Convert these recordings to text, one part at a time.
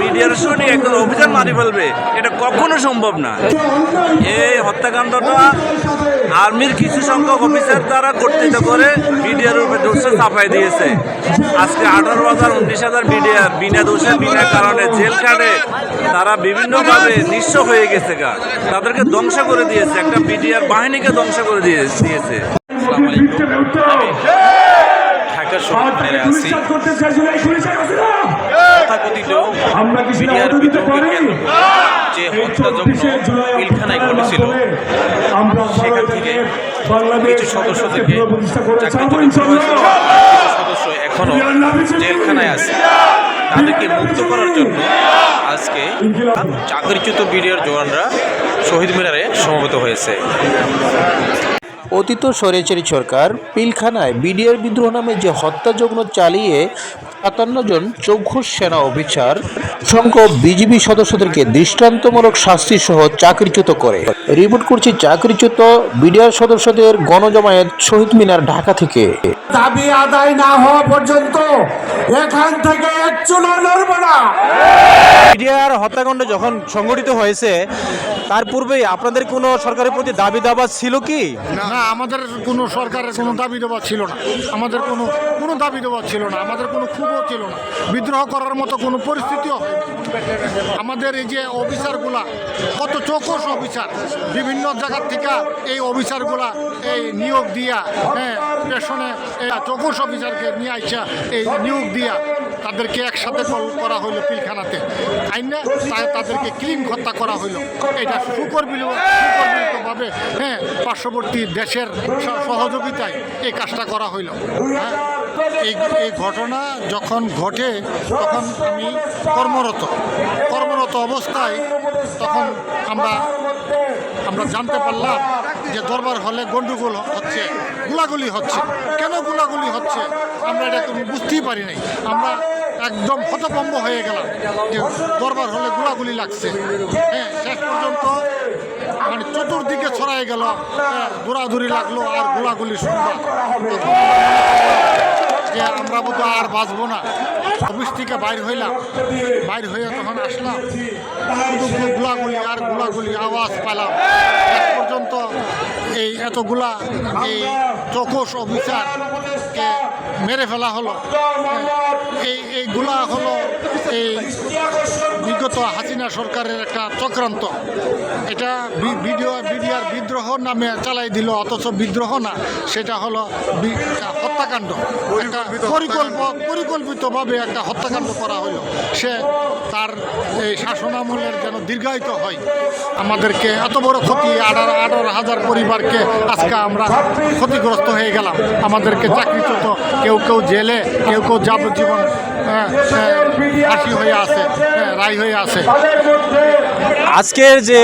BDR সৈনিক একদম অভিযান মারি ফেলবে এটা কখনো সম্ভব না। এই হত্যাকাণ্ডটা আর্মির কিছু সংখ্যক অফিসার দ্বারা কর্তৃত্ব করে বিডিআর উপরে দোষে চাপাই দিয়েছে। আজকে আঠারো হাজার উনিশ হাজার বিডিআর বিনা দোষে বিনা কারণে জেল কাটে তারা বিভিন্নভাবে নিঃস্ব হয়ে গেছে গা। তাদেরকে ধ্বংস করে দিয়েছে একটা বিডিআর বাহিনীকে ধ্বংস করে দিয়ে দিয়েছে। আমি আছি। তথাকথিত করে যে হত্যাযজ্ঞ পিলখানায় সেখান থেকে কিছু সদস্য থেকে চাকরি সদস্য এখনও জেলখানায় আছে। তাদেরকে মুক্ত করার জন্য আজকে চাকরিচ্যুত বিডিআর জওয়ানরা শহীদ মিনারে সমবেত হয়েছে। অতীত সরেচেরি সরকার পিলখানায় বিডিআর বিদ্রোহ নামে যে হত্যাযজ্ঞ চালিয়ে সাতান্ন জন চৌঘোষ সেনা অফিসার সংখ্য বিজিবি সদস্যদেরকে দৃষ্টান্তমূলক শাস্তি সহ চাকরিচ্যুত করে। রিপোর্ট করছি চাকরিচ্যুত বিডিআর সদস্যদের গণজমায়েত শহীদ মিনার ঢাকা থেকে। দাবি আদায় না হওয়া পর্যন্ত এখান থেকে না। মিডিয়ার হত্যাকাণ্ড যখন সংগঠিত হয়েছে তার পূর্বেই আপনাদের কোনো সরকারের প্রতি দাবি দাবা ছিল কি? না আমাদের কোনো সরকারের কোনো দাবি দেওয়া ছিল না। আমাদের কোনো কোনো দাবি দেওয়া ছিল না। আমাদের কোনো ক্ষোভও ছিল না। বিদ্রোহ করার মতো কোনো পরিস্থিতিও আমাদের এই যে অফিসারগুলা, কত চৌকস অফিসার, বিভিন্ন জায়গার থেকে এই অফিসারগুলা এই নিয়োগ দিয়া হ্যাঁ পেশনে চৌকস অফিসারকে নিয়ে আইসা এই নিয়োগ দিয়া তাদেরকে একসাথে করা হইল পিলখানাতে। আইনে তাদেরকে ক্লিন হত্যা করা হইল। এটা সুকর্মিল সুকর্মিতভাবে হ্যাঁ পার্শ্ববর্তী দেশের সহযোগিতায় এই কাজটা করা হইল। হ্যাঁ এই এই ঘটনা যখন ঘটে তখন আমি কর্মরত। কর্মরত অবস্থায় তখন আমরা আমরা জানতে পারলাম যে দরবার হলে গন্ডগোল হচ্ছে গুলাগুলি হচ্ছে। কেন গুলাগুলি হচ্ছে? আমরা এটা কোনো বুঝতেই পারি নাই। আমরা একদম হতভম্ব হয়ে গেলাম যে দরবার হলে গুলাগুলি লাগছে। হ্যাঁ শেষ পর্যন্ত মানে চতুর্দিকে ছড়াই গেল হ্যাঁ, দৌড়াদৌড়ি লাগল আর গোলাগুলি শুনবা যে আমরা মতো আর বাঁচবো না। অফিস থেকে বাইর হইলাম। বাইর হয়ে তখন আসলাম। শুধু গোলাগুলি আর গোলাগুলি আওয়াজ পেলাম। এক পর্যন্ত এই এতগুলা এই চকোশ অফিসারকে মেরে ফেলা হলো। এই এইগুলা হলো এই বিগত হাসিনা সরকারের একটা চক্রান্ত। এটা বিডিও বিডিআর বিদ্রোহ নামে চালাই দিল অথচ বিদ্রোহ না সেটা হলো হত্যাকাণ্ড। একটা পরিকল্প পরিকল্পিতভাবে একটা হত্যাকাণ্ড করা হলো। সে তার এই শাসনামলের যেন দীর্ঘায়িত হয় আমাদেরকে এত বড় ক্ষতি আঠারো আঠারো হাজার পরিবারকে আজকে আমরা ক্ষতিগ্রস্ত হয়ে গেলাম। আমাদেরকে চাকরিচ্যুত কেউ কেউ জেলে কেউ কেউ যাবজ্জীবন হ্যাঁ, হ্যাঁ, ফাঁসি হয়ে আছে হ্যাঁ, রায় হয়ে আছে। আজকের যে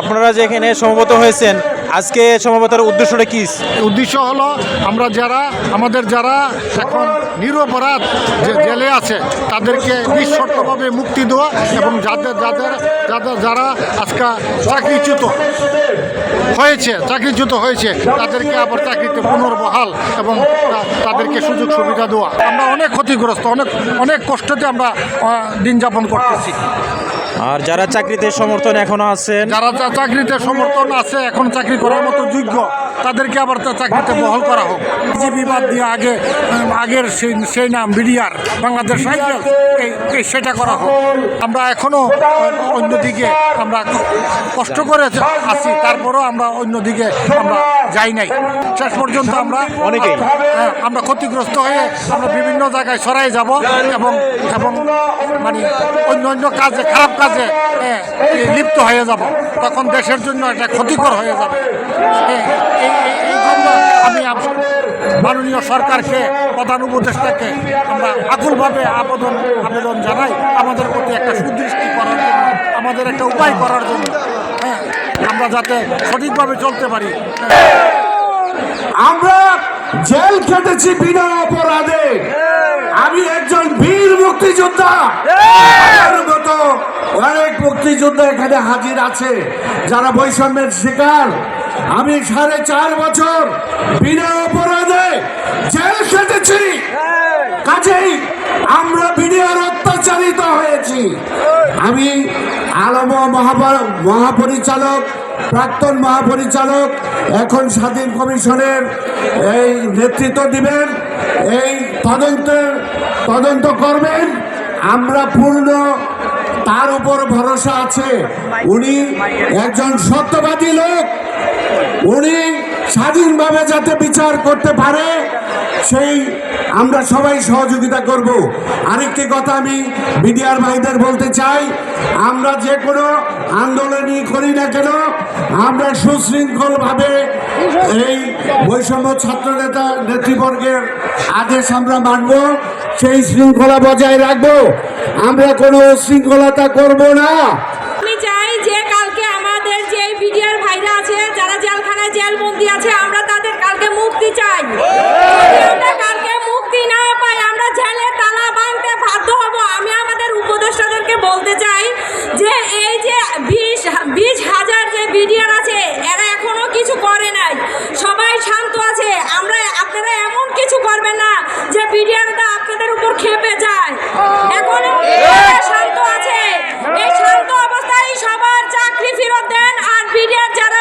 আপনারা যেখানে সমবেত হয়েছেন আজকে সমবেতের উদ্দেশ্যটা কি? উদ্দেশ্য হলো আমরা যারা, আমাদের যারা এখন নিরপরাধ যে জেলে আছে, তাদেরকে নিঃশর্তভাবে মুক্তি দেওয়া এবং যাদের যাদের যাদের যারা আজকে চাকরিচ্যুত হয়েছে চাকরিচ্যুত হয়েছে, তাদেরকে আবার চাকরিতে পুনর্বহাল এবং তাদেরকে সুযোগ সুবিধা দেওয়া। আমরা অনেক ক্ষতিগ্রস্ত, অনেক অনেক কষ্টতে আমরা দিন যাপন করতেছি। আর যারা চাকরিতে সমর্থন এখনও আছেন যারা চাকরিতে সমর্থন আছে এখন চাকরি করার মতো যোগ্য তাদেরকে আবার চাকরিতে বহাল করা হোক। বিজেপি বাদ দিয়ে আগে আগের সেই সেই নাম বিডিআর বাংলাদেশ সাইকেল এই এই সেটা করা হোক। আমরা এখনও অন্যদিকে আমরা কষ্ট করে আছি তারপরও আমরা অন্যদিকে আমরা যাই নাই। শেষ পর্যন্ত আমরা অনেকেই। হ্যাঁ, আমরা ক্ষতিগ্রস্ত হয়ে আমরা বিভিন্ন জায়গায় সরাই যাব এবং এবং মানে অন্য অন্য কাজে খারাপ কাজে হ্যাঁ, লিপ্ত হয়ে যাব। তখন দেশের জন্য একটা ক্ষতিকর হয়ে যাবে। আমি মাননীয় সরকারকে প্রধান উপদেষ্টাকে আমরা আকুলভাবে আবেদন আবেদন জানাই আমাদের প্রতি একটা সুদৃষ্টি করার জন্য আমাদের একটা উপায় করার জন্য। হ্যাঁ আমরা যাতে সঠিকভাবে চলতে পারি। হ্যাঁ। আমরা জেল খেটেছি বিনা অপরাধে। আমি একজন বীর মুক্তিযোদ্ধা। মতো অনেক মুক্তিযোদ্ধা এখানে হাজির আছে যারা বৈষম্যের শিকার। আমি সাড়ে চার বছর বিনা অপরাধে জেল কেটেছি কাজেই আমরা বিডিআর অত্যাচারিত হয়েছি। আমি আলম মহাপর- মহাপরিচালক প্রাক্তন মহাপরিচালক এখন স্বাধীন কমিশনের এই নেতৃত্ব দিবেন। এই তদন্তের তদন্ত করবেন। আমরা পূর্ণ তার উপর ভরসা আছে। উনি একজন সত্যবাদী লোক। উনি স্বাধীনভাবে যাতে বিচার করতে পারে, সেই আমরা সবাই সহযোগিতা করব। আরেকটি কথা আমি বিডিআর ভাইদের বলতে চাই, আমরা যে কোনো আন্দোলনই করি না কেন, আমরা সুশৃঙ্খলভাবে এই বৈষম্য ছাত্র নেতা নেতৃবর্গের আদেশ আমরা মানব, সেই শৃঙ্খলা বজায় রাখব। আমরা কোনো শৃঙ্খলতা করব না। জেলবন্দি আছে, আমরা তাদের কালকে মুক্তি চাই। আমরা কালকে মুক্তি না পাই, আমরা জেলে তালা ভাঙতে বাধ্য হব। আমি আমাদের উপদেষ্টাদেরকে বলতে চাই যে, এই যে বিশ বিশ হাজার যে বিডিআর আছে এরা এখনও কিছু করে নাই সবাই শান্ত আছে আমরা আপনারা এমন কিছু করবেন না যে বিডিআরটা আপনাদের উপর খেপে যায় এখন এরা শান্ত আছে এই শান্ত অবস্থায় সবার চাকরি ফেরত দেন আর বিডিআর যারা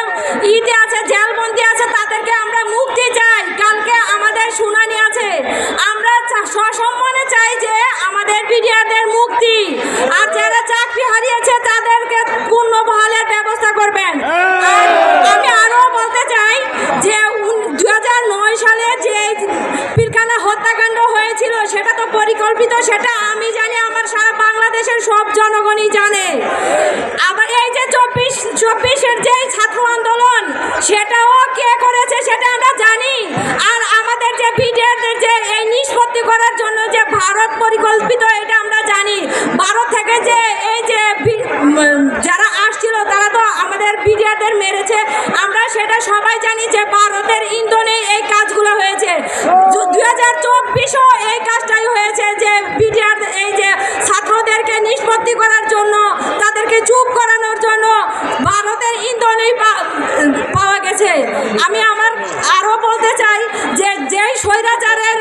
ইতে আছে জেলবন্দি আছে তাদেরকে আমরা মুক্তি চাই কালকে আমাদের শুনানি আছে আমরা চা- সসম্মানে চাই যে আমাদের বিডিআরদের মুক্তি আর যারা চাকরি হারিয়েছে তাদেরকে পূর্ণ বহালের ব্যবস্থা করবেন আর আমি আরও বলতে চাই যে দুই হাজার নয় সালে যে পিলখানা হত্যাকাণ্ড হয়েছিল পরিকল্পিত সেটা আমি জানি আমার সারা বাংলাদেশের সব জনগণই জানে। আবার এই যে চব্বিশ, চব্বিশের যে ছাত্র আন্দোলন, সেটাও কে করেছে সেটা আমরা জানি। আর আমাদের যে বিডিআরদের যে এই নিষ্পত্তি করার জন্য যে ভারত পরিকল্পিত, এটা আমরা জানি। ভারত থেকে যে এই যে যারা আসছিল, তারা তো আমাদের বিডিআরদের মেরেছে। আমরা সেটা সবাই জানি যে ভারতের ইন্ধনে এই কাজগুলো হয়েছে। দুই হাজার চব্বিশও এই কাজটাই আমি আমার আরও বলতে চাই যে যেই স্বৈরাচারের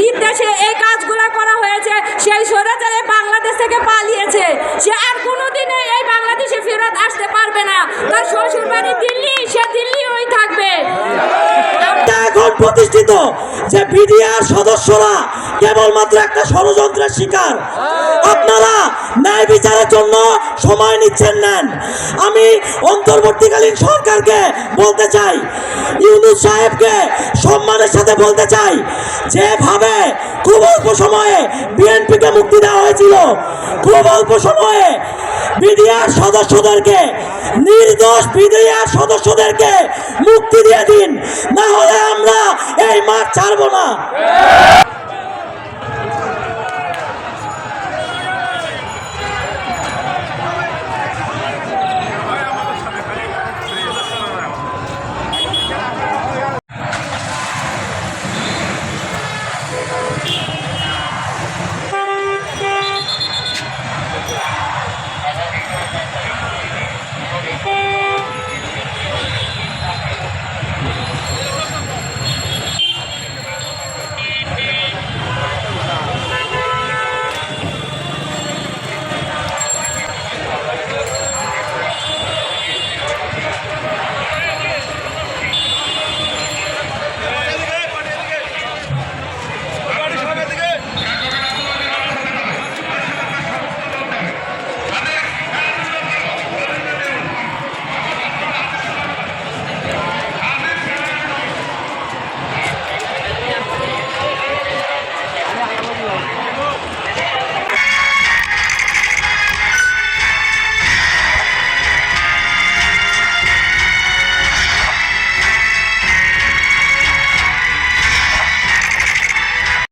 নির্দেশে এই কাজগুলো করা হয়েছে, সেই স্বৈরাচারে বাংলাদেশ থেকে পালিয়েছে। সে আর কোনো কোনোদিনে এই বাংলাদেশে ফেরত আসতে পারবে না। তার শ্বশুর বাড়ি দিল্লি, সে দিল্লি ওই থাকবে এখন প্রতিষ্ঠিত যে বিডিআর সদস্যরা কেবলমাত্র একটা ষড়যন্ত্রের শিকার। আপনারা ন্যায় বিচারের জন্য সময় নিচ্ছেন নেন। আমি অন্তর্বর্তীকালীন সরকারকে বলতে চাই ইউনুস সাহেবকে সম্মানের সাথে বলতে চাই যেভাবে খুব অল্প সময়ে বিএনপিকে মুক্তি দেওয়া হয়েছিল খুব অল্প সময়ে বিডিআর সদস্যদেরকে নির্দোষ বিডিআর সদস্যদেরকে মুক্তি দিয়ে দিন। না হলে আমরা এই মাঠ ছাড়বো না।